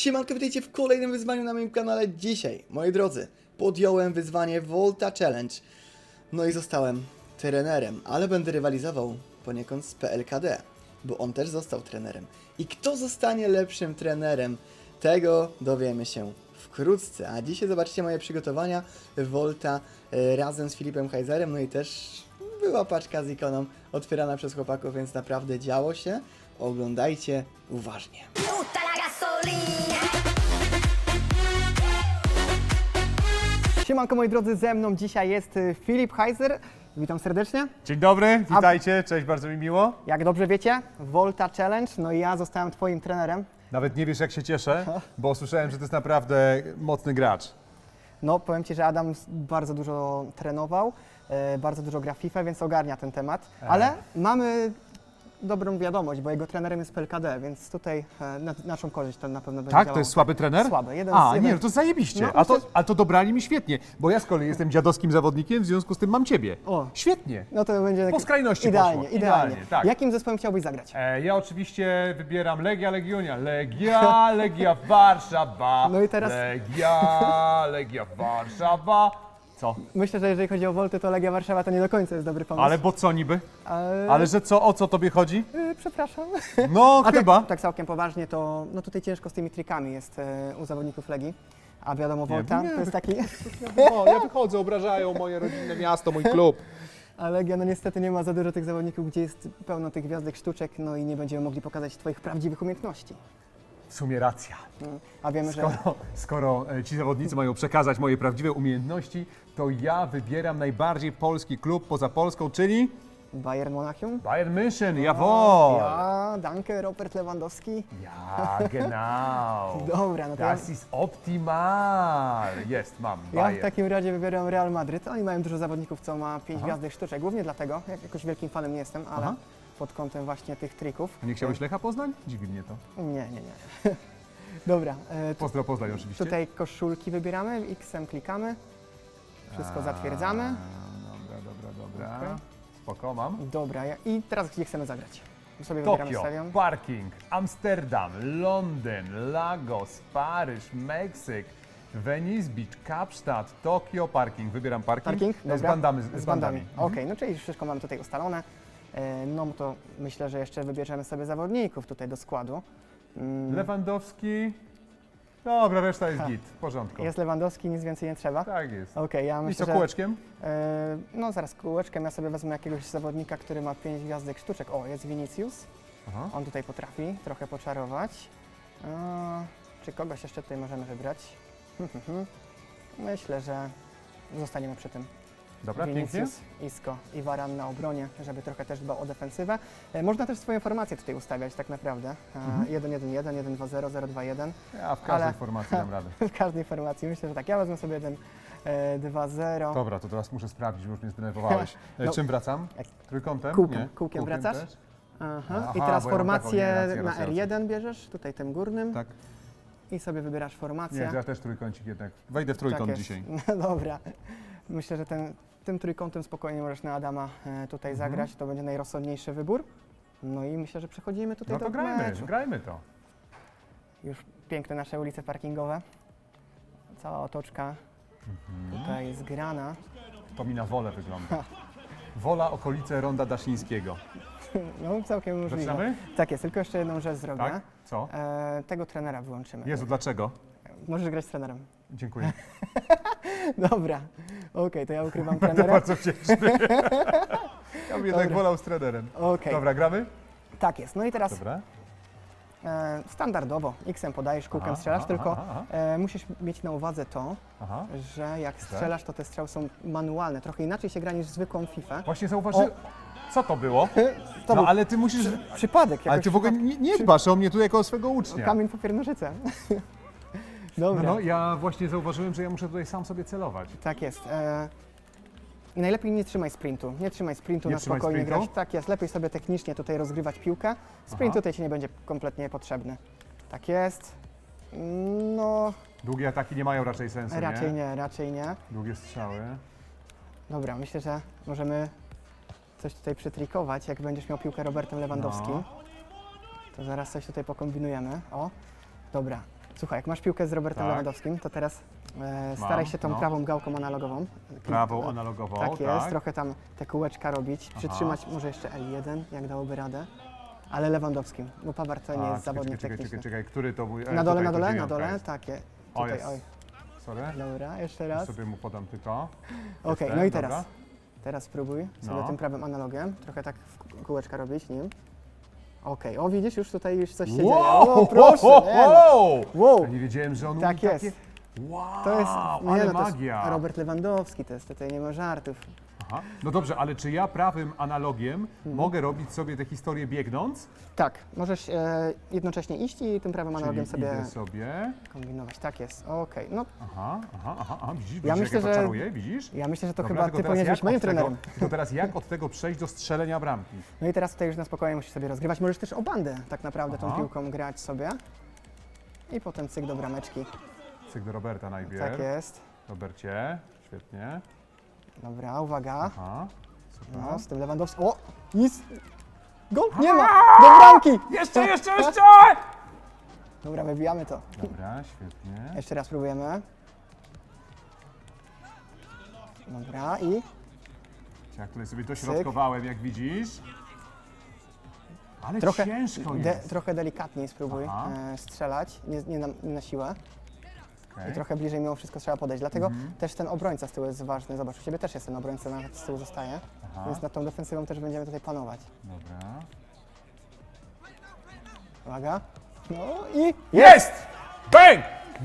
Siemanko, witajcie w kolejnym wyzwaniu na moim kanale. Dzisiaj, moi drodzy, podjąłem wyzwanie Volta Challenge. No i zostałem trenerem, ale będę rywalizował poniekąd z PLKD, bo on też został trenerem. I kto zostanie lepszym trenerem, tego dowiemy się wkrótce. A dzisiaj zobaczycie moje przygotowania Volta e, razem z Filipem Heiserem, no i też była paczka z ikoną otwierana przez chłopaków, więc naprawdę działo się. Oglądajcie uważnie. Siemanko moi drodzy, ze mną dzisiaj jest y, Filip Heiser. Witam serdecznie. Dzień dobry, witajcie, cześć, bardzo mi miło. Jak dobrze wiecie, Volta Challenge, no i ja zostałem Twoim trenerem. Nawet nie wiesz jak się cieszę, bo słyszałem, że to jest naprawdę mocny gracz. No powiem Ci, że Adam s- bardzo dużo trenował, e, bardzo dużo gra w FIFA, więc ogarnia ten temat. Ale mamy dobrą wiadomość, bo jego trenerem jest PLKD, więc tutaj e, na naszą korzyść to na pewno będzie Tak? działało. To jest słaby trener? Słaby, jeden A, z- jeden- nie, no to zajebiście. No, a, to, a to dobrali mi świetnie, bo ja z kolei jestem dziadowskim zawodnikiem, w związku z tym mam ciebie. O. Świetnie. No to będzie Po skrajności idealnie, poszło. idealnie. Idealnie, tak. Jakim zespołem chciałbyś zagrać? E, ja oczywiście wybieram Legia Legionia. Legia, Legia Warszawa. No i teraz- Legia, Legia Warszawa. Co? Myślę, że jeżeli chodzi o Volty, to Legia Warszawa to nie do końca jest dobry pomysł. Ale bo co niby? Ale, Ale że co, o co tobie chodzi? E, przepraszam. No A chyba. Tak, tak całkiem poważnie, to no tutaj ciężko z tymi trikami jest e, u zawodników Legii. A wiadomo, Volta nie, to jest taki. O, ja wychodzę, obrażają moje rodzinne miasto, mój klub. A Legia no niestety nie ma za dużo tych zawodników, gdzie jest pełno tych gwiazdek sztuczek, no i nie będziemy mogli pokazać Twoich prawdziwych umiejętności. W sumie racja. Mm. A wiemy, że. Skoro, skoro e, ci zawodnicy mają przekazać moje prawdziwe umiejętności, to ja wybieram najbardziej polski klub poza Polską, czyli Bayern Monachium. Bayern München, jawohl! Ja, danke, Robert Lewandowski. Ja, genau. Dobra, no to ja, Das ist optimal. Jest, mam, ja w Bayern. takim razie wybieram Real Madryt. Oni mają dużo zawodników, co ma pięć gwiazdek sztuczek. Głównie dlatego, jak jakoś wielkim fanem nie jestem, ale Aha. pod kątem właśnie tych trików. A Nie chciałeś Lecha Poznań? Dziwi mnie to. Nie, nie, nie. Dobra, e, tu- Pozdro Poznań oczywiście. Tutaj koszulki wybieramy, X-em klikamy, wszystko zatwierdzamy. Dobra, dobra, dobra. Okej. Spoko, mam. Dobra, ja- i teraz gdzie chcemy zagrać? Sobie wybieramy Tokio, stadion. Parking, Amsterdam, Londyn, Lagos, Paryż, Meksyk, Venice Beach, Kapstadt, Tokio, Parking. Wybieram parking. Parking? Z Dobra. bandami. Z, Z bandami. bandami. Okej, no czyli wszystko mamy tutaj ustalone. E, No to myślę, że jeszcze wybierzemy sobie zawodników tutaj do składu. Mm, Lewandowski. Dobra, reszta jest git. W porządku. Jest Lewandowski, nic więcej nie trzeba. Tak jest. Okej, ja I myślę, co że... kółeczkiem? E, no zaraz kółeczkiem, ja sobie wezmę jakiegoś zawodnika, który ma pięć gwiazdek sztuczek. O, jest Vinicius. Aha. On tutaj potrafi trochę poczarować. E, czy kogoś jeszcze tutaj możemy wybrać? Hmm, hmm, hmm. Myślę, że zostaniemy przy tym. Dobra, pięknie. Vinicius, Isco i Varan na obronie, żeby trochę też dbał o defensywę. E, można też swoje formacje tutaj ustawiać tak naprawdę. Mhm. 1-1-1, 1-2-0, 0-2-1. Ja w każdej Ale- formacji dam radę. W każdej formacji myślę, że tak. Ja wezmę sobie jeden e, 2-0. Dobra, to teraz muszę sprawdzić, bo już mnie zdenerwowałeś. E, No. Czym wracam? Jak- Trójkątem? Kółkiem. Nie? Kółkiem wracasz? też? Aha. Aha, I teraz bo ja mam taką, formację nie, rację, na rację, R1 bierzesz, tutaj tym górnym Tak. i sobie wybierasz Nie, formację. ja też trójkącik jednak. Wejdę w trójkąt Tak jest. dzisiaj. No dobra. Myślę, że ten, tym trójkątem spokojnie możesz na Adama e, tutaj Mhm. zagrać. To będzie najrozsądniejszy wybór. No i myślę, że przechodzimy tutaj No to do grajmy, meczu. grajmy to. Już piękne nasze ulice parkingowe. Cała otoczka Mhm. tutaj zgrana. To mi na wolę wygląda. Wola okolice Ronda Daszyńskiego. No całkiem możliwe. Zaczynamy? Tak jest, tylko jeszcze jedną rzecz zrobię. Tak? Co? E, tego trenera wyłączymy. Jezu, dlaczego? Możesz grać z trenerem. Dziękuję. Dobra, okej, to ja ukrywam Będę trenera. bardzo wdzięczny. Ja bym jednak Dobra. wolał z trenerem. Okej, Dobra, gramy? tak jest. No i teraz Dobra. e, standardowo X-em podajesz, kółkiem Aha, strzelasz, aha, tylko aha, aha. e, musisz mieć na uwadze to, Aha. że jak strzelasz, to te strzały są manualne. Trochę inaczej się gra niż zwykłą FIFA. Właśnie zauważyłem. Co to było? To No ale ty musisz. przypadek. Ale jakoś ty w ogóle nie, nie dbasz o mnie tu jako o swego ucznia. Kamień, papier, nożyce. No, Dobra, no, ja właśnie zauważyłem, że ja muszę tutaj sam sobie celować. tak jest. E, I najlepiej nie trzymaj sprintu. Nie trzymaj sprintu Nie na trzymaj spokojnie sprintu? grać. Tak jest, lepiej sobie technicznie tutaj rozgrywać piłkę. Sprint Aha. tutaj ci nie będzie kompletnie potrzebny. Tak jest. No, Długie ataki nie mają raczej sensu, raczej nie? nie, raczej nie. Długie strzały. Dobra, myślę, że możemy coś tutaj przytrikować. Jak będziesz miał piłkę Robertem Lewandowskim, No. to zaraz coś tutaj pokombinujemy. O, dobra. Słuchaj, jak masz piłkę z Robertem Tak. Lewandowskim, to teraz e, staraj Mam, się tą no. prawą gałką analogową. Prawą Tak, analogową, Tak jest, tak. trochę tam te kółeczka robić, przytrzymać może jeszcze L1, jak dałoby radę. Ale Lewandowskim, bo Pawar to nie A, jest zawodnik czekaj, techniczny. czekaj, czekaj, który to był? e, Na dole, tutaj, na dole, na dziewiątka dole, jest. takie. O, Tutaj, jest. oj. Sorry, Dobra, jeszcze raz. sobie mu podam tylko. Okej, Jestem, no i dobra. teraz. Teraz spróbuj sobie No. tym prawym analogiem, trochę tak w kółeczka robić nim. Okej, o widzisz, już tutaj już coś się dzieje. O, proszę, nie, no. Wow. Ja nie wiedziałem, że on Tak umie takie... jest. Wow, To jest, nie ale no, to jest magia. Robert Lewandowski, to jest tutaj nie ma żartów. Aha. No dobrze, ale czy ja prawym analogiem Mhm. mogę robić sobie tę historię biegnąc? Tak, możesz e, jednocześnie iść i tym prawym Czyli analogiem sobie idę sobie... kombinować. Tak jest, okej. No, Aha, aha, aha, aha. widzisz, widzisz Ja jak myślę, ja to że- czaruję, widzisz? ja myślę, że to Dobra, chyba tylko ty teraz powinieneś jak być moim od tego- trenerem. Tylko teraz jak od tego przejść do strzelenia bramki? No i teraz tutaj już na spokojnie musisz sobie rozgrywać. Możesz też o bandę tak naprawdę tą Aha. piłką grać sobie. I potem cyk do brameczki. Cyk do Roberta najpierw. Tak jest. Robercie, świetnie. Dobra, uwaga. Aha, super. No, z tym Lewandowskim. O! Nic! Gol! Nie ma! Do bramki! Jeszcze, jeszcze, jeszcze! Dobra, wybijamy to. Dobra, świetnie. Jeszcze raz próbujemy. Dobra, i Ja tutaj sobie dośrodkowałem, jak widzisz. Ale trochę, ciężko de, jest. trochę delikatniej spróbuj Aha. e, strzelać, nie, nie, na, nie na siłę. Okej. I trochę bliżej mimo wszystko trzeba podejść. Dlatego Mhm. też ten obrońca z tyłu jest ważny. Zobacz, u Ciebie też jest ten obrońca, nawet z tyłu zostaje. Aha. Więc nad tą defensywą też będziemy tutaj panować. Dobra. Uwaga. No i Jest! Bang!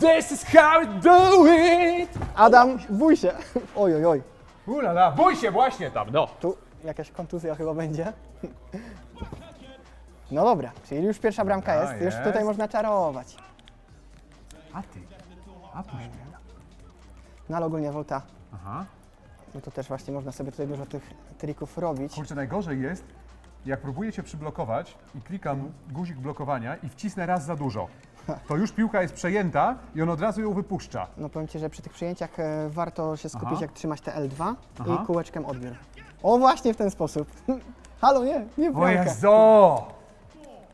This is how we do it! Adam, bój się. Oj, oj, oj. Ulala, bój się właśnie tam, no. Tu jakaś kontuzja chyba będzie. No dobra, czyli już pierwsza bramka jest. Już tutaj można czarować. A ty, a mnie. No ale ogólnie Volta, Aha. no to też właśnie można sobie tutaj dużo tych trików robić. Kurczę, najgorzej jest, jak próbuję cię przyblokować i klikam guzik blokowania i wcisnę raz za dużo. To już piłka jest przejęta i on od razu ją wypuszcza. No powiem Ci, że przy tych przyjęciach e, warto się skupić, Aha. jak trzymać te L2 Aha. i kółeczkiem odbiór. O, właśnie w ten sposób. Halo, nie, nie w O. Jezu!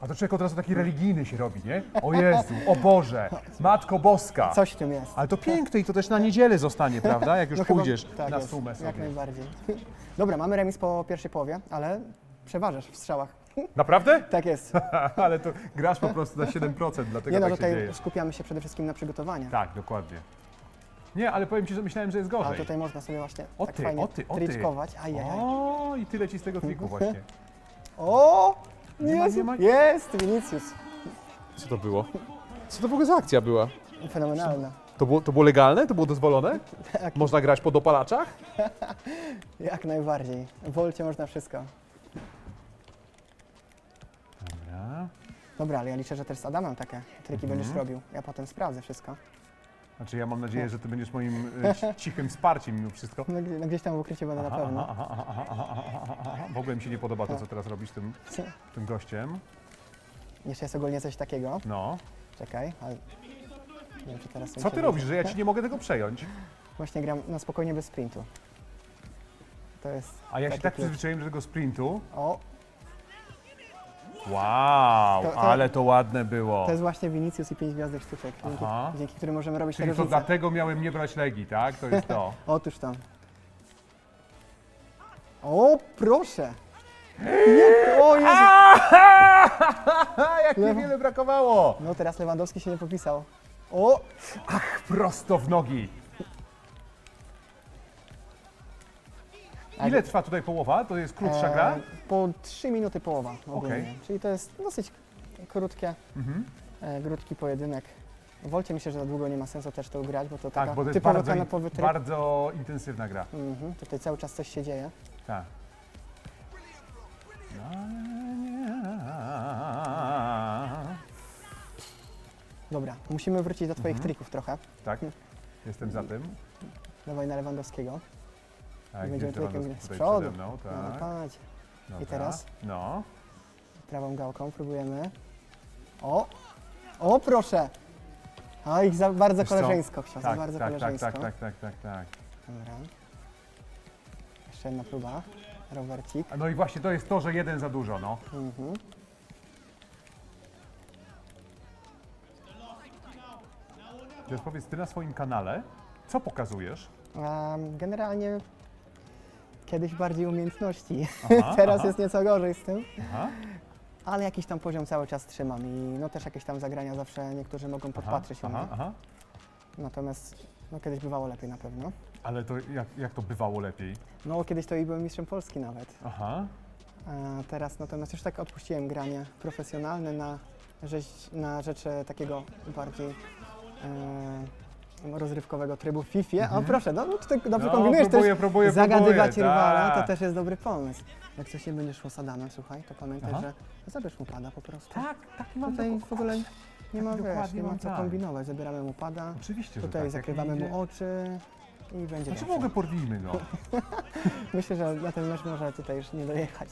A to człowiek od razu taki religijny się robi, nie? O Jezu, o Boże, Matko Boska. Coś w tym jest. Ale to piękne i to też na niedzielę zostanie, prawda? Jak już No chyba- pójdziesz tak na jest, sumę Jak sobie. najbardziej. Dobra, mamy remis po pierwszej połowie, ale przeważasz w strzałach. Naprawdę? Tak jest. Ale to grasz po prostu na 7%, dlatego Nie no, tak się dzieje. tutaj skupiamy się przede wszystkim na przygotowaniach. Tak, dokładnie. Nie, ale powiem Ci, że myślałem, że jest A gorzej. tutaj można sobie właśnie O tak ty, fajnie o ty, o ty. triczkować. Ajajaj. O, i tyle Ci z tego triku właśnie. O! Nie ma, Jest, nie ma- jest, Vinicius. Co to było? Co to w ogóle za akcja była? Fenomenalna. To było, to było legalne? To było dozwolone? Tak. Można grać po dopalaczach? Jak najbardziej. W Wolcie można wszystko. Dobra. Dobra, ale ja liczę, że też z Adamem takie triki Mhm. będziesz robił. Ja potem sprawdzę wszystko. Znaczy ja mam nadzieję, że Ty będziesz moim e, ci- cichym wsparciem mimo wszystko. No, gdzie- no, gdzieś tam w ukryciu będę na pewno. Aha, aha, aha, aha, aha, aha, aha. W ogóle mi się nie podoba to, co teraz robisz tym, tym gościem. Jeszcze jest ogólnie coś takiego. No. Czekaj, ale... Nie wiem, czy teraz Co Ty robisz, że ja Ci nie mogę tego przejąć? Właśnie gram na spokojnie bez sprintu. To jest A ja się taki tak klucz. przyzwyczaiłem do tego sprintu. O, Wow, To- to- ale to ładne było. to jest właśnie Vinicius i 5 gwiazdek sztuczek, dzięki, Aha. dzięki którym możemy robić te Czyli to różnice. dlatego miałem nie brać legi, tak? To jest to. Otóż tam. O, proszę! Nie, o Jezu! Jak niewiele brakowało! No teraz Lewandowski się nie popisał. O! Prosto w nogi. Ile trwa tutaj połowa? To jest krótsza gra? E, po 3 minuty połowa ogólnie. Okej. Czyli to jest dosyć krótkie, Mhm. e, krótki pojedynek. W Wolcie myślę, że za długo nie ma sensu też to grać, bo to Tak, taka bo to jest typowo bardzo, kanapowy tryb. bardzo intensywna gra. Mhm, tutaj cały czas coś się dzieje. Tak. Dobra, musimy wrócić do Twoich Mhm. trików trochę. Tak, jestem za tym. Dawaj na Lewandowskiego. Tak, Będziemy Lewandowski z przodu. mną, No, tak. patrz. Dobra. teraz? No. Prawą gałką próbujemy. O! O, proszę! A ich za bardzo Wiesz co? koleżeńsko za Tak, bardzo tak, tak, koleżeńsko. tak, tak, tak, tak, tak. Dobra. Jeszcze jedna próba. Robercik. No i właśnie to jest to, że jeden za dużo, no. Mhm. Teraz powiedz, ty na swoim kanale, co pokazujesz? Generalnie kiedyś bardziej umiejętności. Aha, Teraz aha. jest nieco gorzej z tym, Aha, ale jakiś tam poziom cały czas trzymam i no też jakieś tam zagrania zawsze niektórzy mogą podpatrzeć u mnie. aha. Natomiast no kiedyś bywało lepiej na pewno. Ale to jak, jak to bywało lepiej? No kiedyś to i byłem mistrzem Polski nawet. Aha. A teraz natomiast już tak odpuściłem granie profesjonalne na, rzecz, na rzecz e, takiego bardziej e, rozrywkowego trybu w FIFA. O proszę, no, czy ty dobrze No, kombinujesz próbuję, też próbuję, zagadywać próbuję, rywala, tak. to też jest dobry pomysł. Jak coś nie będzie szło z Adamem, słuchaj, to pamiętaj, Aha. że zabierz mu pada po prostu. Tak, tak mam Tutaj w ogóle nie ma, Tak, wiesz, dokładnie nie ma mam co tak. kombinować, zabieramy mu pada, Oczywiście, że tutaj tak. jak zakrywamy nie mu oczy i będzie Znaczy dobrze. ogóle porwijmy go. Myślę, że na ten mecz może tutaj już nie dojechać.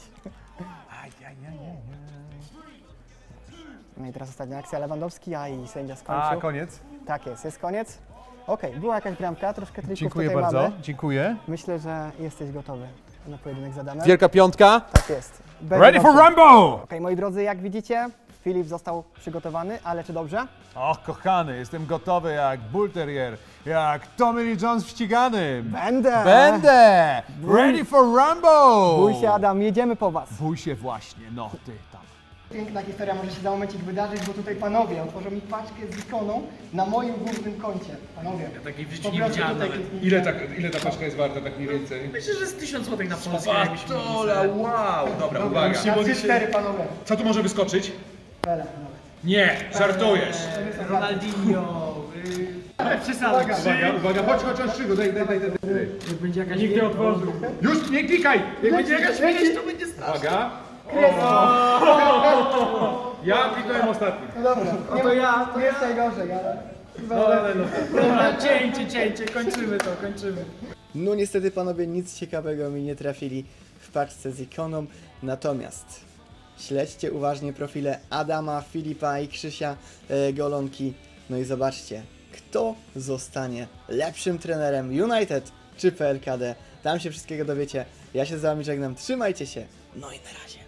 Ajajajajaj. No i teraz ostatnia akcja Lewandowski, a i sędzia A, skończył. koniec. Tak jest, jest koniec. Okej, była jakaś bramka, troszkę trików Dziękuję tutaj bardzo. mamy. Dziękuję. Myślę, że jesteś gotowy na pojedynek z Adamem. Wielka piątka. Tak jest. Będzie Ready for dobrze. Rumble! Okej, moi drodzy, jak widzicie, Filip został przygotowany, ale czy dobrze? Och, kochany, jestem gotowy jak Bull Terrier, jak Tommy Lee Jones w ściganym. Będę! Będę! Ready for Rumble! Bój się Adam, jedziemy po was. Bój się właśnie, no ty tam. Piękna historia może się za momencik wydarzyć, bo tutaj panowie otworzą mi paczkę z ikoną na moim głównym koncie. Panowie. Ja takiej w życiu nie widziałem nawet. Ile ta, ile ta paczka jest warta tak mniej więcej? Myślę, że z 1000 zł na Polskę Patola, sobie- wow! Dobra, uwaga. Na 3-4 panowie. Co tu może wyskoczyć? Pele, panowie. Nie, żartujesz. Ronaldinho, yy, przesadzam. Uwaga, uwaga, chodź, chodź, chodź, Szygo, daj, daj, daj, daj. Jak będzie jakaś Nigdy otworzył. Już, nie klikaj! Jak będzie jakaś śmierć, to będzie straszne. Uwaga. Ja kliknąłem ostatni. No dobra, nie, to ja, to nie jest najgorzej, ale... No, ale no. Dobra, cięcie, cięcie, kończymy to, kończymy. No niestety panowie nic ciekawego mi nie trafili w paczce z ikoną, natomiast śledźcie uważnie profile Adama, Filipa i Krzysia e, Golonki, no i zobaczcie, kto zostanie lepszym trenerem United czy PLKD. Tam się wszystkiego dowiecie. Ja się z wami żegnam, trzymajcie się, no i na razie.